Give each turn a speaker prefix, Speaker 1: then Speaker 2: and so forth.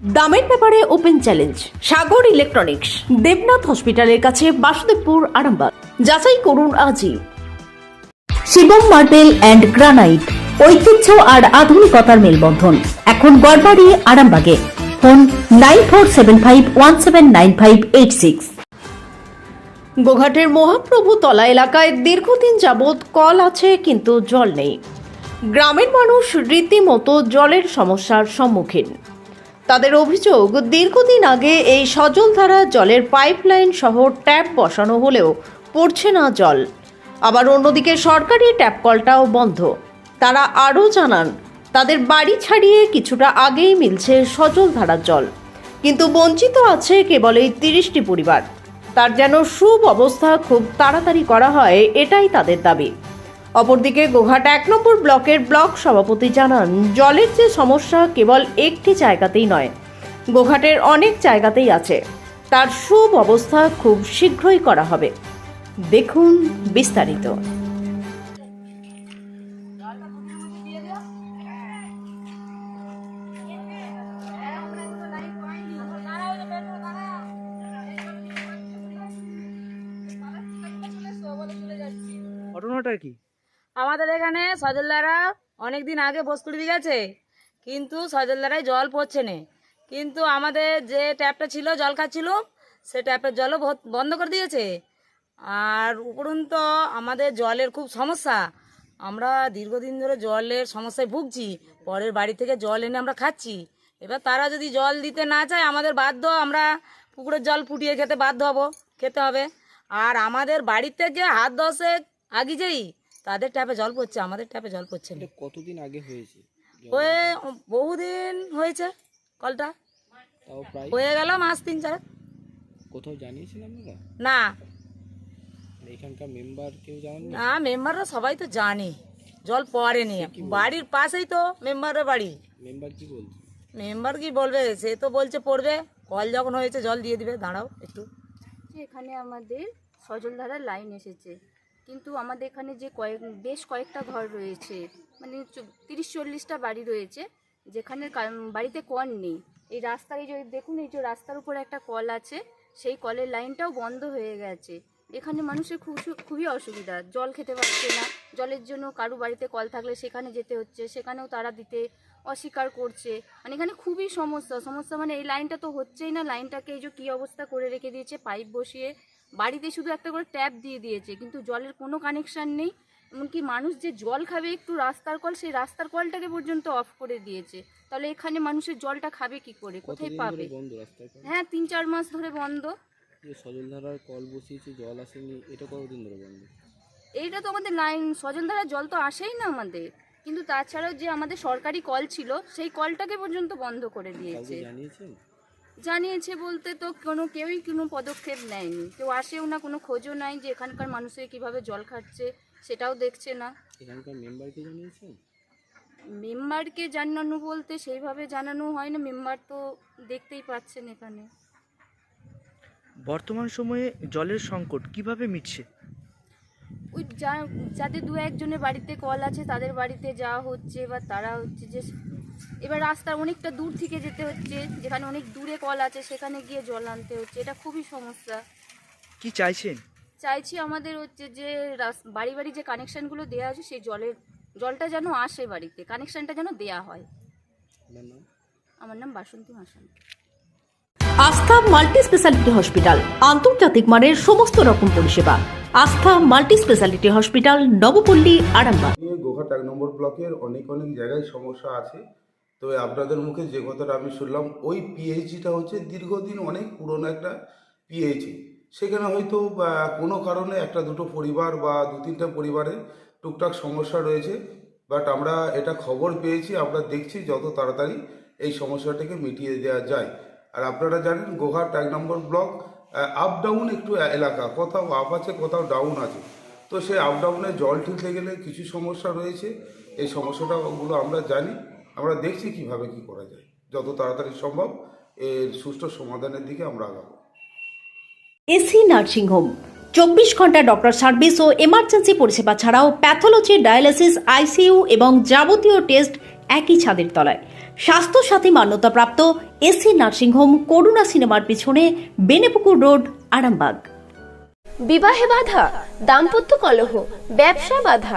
Speaker 1: দামের ব্যাপারে open challenge, Sagar electronics, Debnath হসপিটালের কাছে বাসুদেবপুর, আরামবাগ। যাচাই করুন আজই। শিবম মার্বেল অ্যান্ড গ্রানাইট, ঐতিহ্য আর আধুনিকতার মেলবন্ধন। এখন গড়বাড়ি, আরামবাগে। Phone nine four seven five one seven nine five eight six. গোঘাটের Mahaprabhu তলা এলাকায় দীর্ঘদিন যাবৎ কল আছে, কিন্তু জল নেই। গ্রামের মানুষ রীতিমতো জলের সমস্যার সম্মুখীন। তাদের অভিযোগ, দীর্ঘদিন আগে এই সজলধারা জলের পাইপলাইন সহ ট্যাপ বসানো হলেও পড়ছে না জল। আবার অন্যদিকে সরকারি ট্যাপ কলটাও বন্ধ। তারা আরও জানান, তাদের বাড়ি ছাড়িয়ে কিছুটা আগেই মিলছে সজলধারার জল। কিন্তু বঞ্চিত আছে কেবল এই তিরিশটি পরিবার। তার যেন সুব্যবস্থা খুব তাড়াতাড়ি করা হয়, এটাই তাদের দাবি। অপরদিকে গোঘাট এক নম্বর ব্লকের ব্লক সভাপতি জানান, জলের যে সমস্যা কেবল একটি জায়গাতেই নয়, গোঘাটের অনেক জায়গাতেই আছে। তার সুব্যবস্থা খুব শীঘ্রই করা হবে। দেখুন বিস্তারিত।
Speaker 2: ঘটনাটা কি?
Speaker 3: আমাদের এখানে সজলদারা অনেক দিন আগে বোস করে দিয়ে গেছে, কিন্তু সজলদারায় জল পড়ছে না। কিন্তু আমাদের যে ট্যাপটা ছিল, জল খাচ্ছিল, সে ট্যাপের জলও বন্ধ করে দিয়েছে। আর উপরন্ত আমাদের জলের খুব সমস্যা। আমরা দীর্ঘদিন ধরে জলের সমস্যায় ভুগছি, পরের বাড়ি থেকে জল এনে আমরা খাচ্ছি। এবার তারা যদি জল দিতে না চায়, আমাদের বাধ্য আমরা পুকুরের জল ফুটিয়ে খেতে বাধ্য হব, খেতে হবে। আর আমাদের বাড়ির থেকে হাত দশে আগে যেই তাদের ট্যাপে জল পড়ছে আমাদের ট্যাপে জল পড়ছে না।
Speaker 2: কতদিন আগে হয়েছে?
Speaker 3: হয়ে বহুদিন হয়েছে কলটা। হয়ে গেল মাস তিন চার
Speaker 2: কোথাও আপনারা?
Speaker 3: না।
Speaker 2: এখানকার মেম্বার কেউ জানান
Speaker 3: না? মেম্বাররা সবাই তো জানে। জল পড়েনি। বাড়ির পাশেই তো মেম্বারের বাড়ি।
Speaker 2: মেম্বার কি বলছে?
Speaker 3: মেম্বার কি বলবে? সে তো বলছে পড়বে। কল যখন হয়েছে জল দিয়ে দিবে। দাঁড়াও একটু।
Speaker 4: এখানে আমাদের সজলধারার লাইন এসেছে। কিন্তু আমাদের এখানে যে কয়েক, বেশ কয়েকটা ঘর রয়েছে মানে তিরিশ চল্লিশটা বাড়ি রয়েছে, যেখানে বাড়িতে কল নেই। এই রাস্তার, এই যে দেখুন, এই যে রাস্তার উপরে একটা কল আছে, সেই কলের লাইনটাও বন্ধ হয়ে গেছে। এখানে মানুষের খুব খুবই অসুবিধা, জল খেতে পারছে না, জলের জন্য কারও বাড়িতে কল থাকলে সেখানে যেতে হচ্ছে, সেখানেও তারা দিতে অস্বীকার করছে। মানে এখানে খুবই সমস্যা সমস্যা মানে এই লাইনটা তো হচ্ছেই না, লাইনটাকে এই যে কী অবস্থা করে রেখে দিয়েছে, পাইপ বসিয়ে বাড়িতে শুধু একটা করে ট্যাপ দিয়ে দিয়েছে কিন্তু জলের কোনো কানেকশান নেই। এমনকি মানুষ যে জল খাবে একটু রাস্তার কল সেই রাস্তার কলটাকে পর্যন্ত অফ করে দিয়েছে। তাহলে এখানে মানুষের জলটা খাবে কি করে? কোথায় পাবে? হ্যাঁ তিন চার মাস ধরে বন্ধ।
Speaker 2: যে সজলধারার কল বসিয়েছে জল আসেনি এটা কতদিন ধরে বন্ধ?
Speaker 4: এইটা তো আমাদের লাইন সজলধারা জল তো আসেই না আমাদের। কিন্তু তাছাড়াও যে আমাদের সরকারি কল ছিল সেই কলটাকে পর্যন্ত বন্ধ করে দিয়েছে।
Speaker 2: জানিয়েছেন?
Speaker 4: জানিয়েছে বলতে তো কোনো কেউই কোনো পদক্ষেপ নেয়নি। কেউ আসেও না কোনো খোঁজও নাই যে এখানকার মানুষের কীভাবে জল খাচ্ছে সেটাও দেখছে না।
Speaker 2: এখানকার মেম্বারকে জানিয়েছেন
Speaker 4: মেম্বারকে জানানো বলতে সেইভাবে জানানো হয় না মেম্বার তো দেখতেই পাচ্ছেন এখানে।
Speaker 5: বর্তমান সময়ে জলের সংকট কীভাবে মিটছে?
Speaker 4: ওই যা যাদের দু একজনের বাড়িতে কল আছে তাদের বাড়িতে যাওয়া হচ্ছে বা তারা হচ্ছে যে এবার রাস্তার অনেকটা দূর থেকে যেতে হচ্ছে যেখানে অনেক দূরে কল আছে সেখানে গিয়ে জল আনতে হচ্ছে। এটা খুবই সমস্যা।
Speaker 5: কি চাইছেন?
Speaker 4: চাইছি আমাদের হচ্ছে যে বাড়ি বাড়ি যে কানেকশানগুলো দেওয়া আছে সেই জলের জলটা যেন আসে বাড়িতে কানেকশানটা যেন দেয়া হয়। আমার নাম বাসন্তী মাসান।
Speaker 1: আস্থা মাল্টি স্পেশালিটি হসপিটাল আন্তর্জাতিক মানের সমস্ত রকম পরিষেবা। Astha multi speciality hospital Nabapally Arambagh.
Speaker 6: Goghat এক নম্বর ব্লকের অনেক অনেক জায়গায় সমস্যা আছে। তবে আপনাদের মুখে যে কথাটা আমি শুনলাম, ওই পিএইচডিটা হচ্ছে দীর্ঘদিন অনেক পুরনো একটা পিএইচডি সেখানে হয়তো কোনো কারণে একটা দুটো পরিবার বা দু তিনটা পরিবারের টুকটাক সমস্যা রয়েছে, বাট আমরা এটা খবর পেয়েছি, আমরা দেখছি যত তাড়াতাড়ি এই সমস্যাটাকে মিটিয়ে দেওয়া যায়। আর আপনারা জানেন, গোঘাট এক নম্বর ব্লক আপ ডাউন একটু এলাকা, কোথাও আপ আছে, কোথাও ডাউন আছে। তো সেই আপ ডাউনে জল তুলতে গেলে কিছু সমস্যা রয়েছে, এই সমস্যাটাগুলো আমরা জানি। আমরা দেখছি কীভাবে কি করা যায়। যত তাড়াতাড়ি সম্ভব এর সুষ্ঠু সমাধানের দিকে আমরা আগাবো।
Speaker 1: AC nursing home. চব্বিশ ঘণ্টা ডক্টর সার্ভিস ও এমার্জেন্সি পরিষেবা ছাড়াও প্যাথোলজি ডায়ালিসিস আইসিইউ এবং যাবতীয় টেস্ট একই ছাদের তলায়। স্বাস্থ্য সাথী মান্যতাপ্রাপ্ত এসি নার্সিংহোম করুণা সিনেমার পিছনে বেনেপুকুর রোড আরামবাগ।
Speaker 7: বিবাহে বাধা দাম্পত্য কলহ ব্যবসা বাধা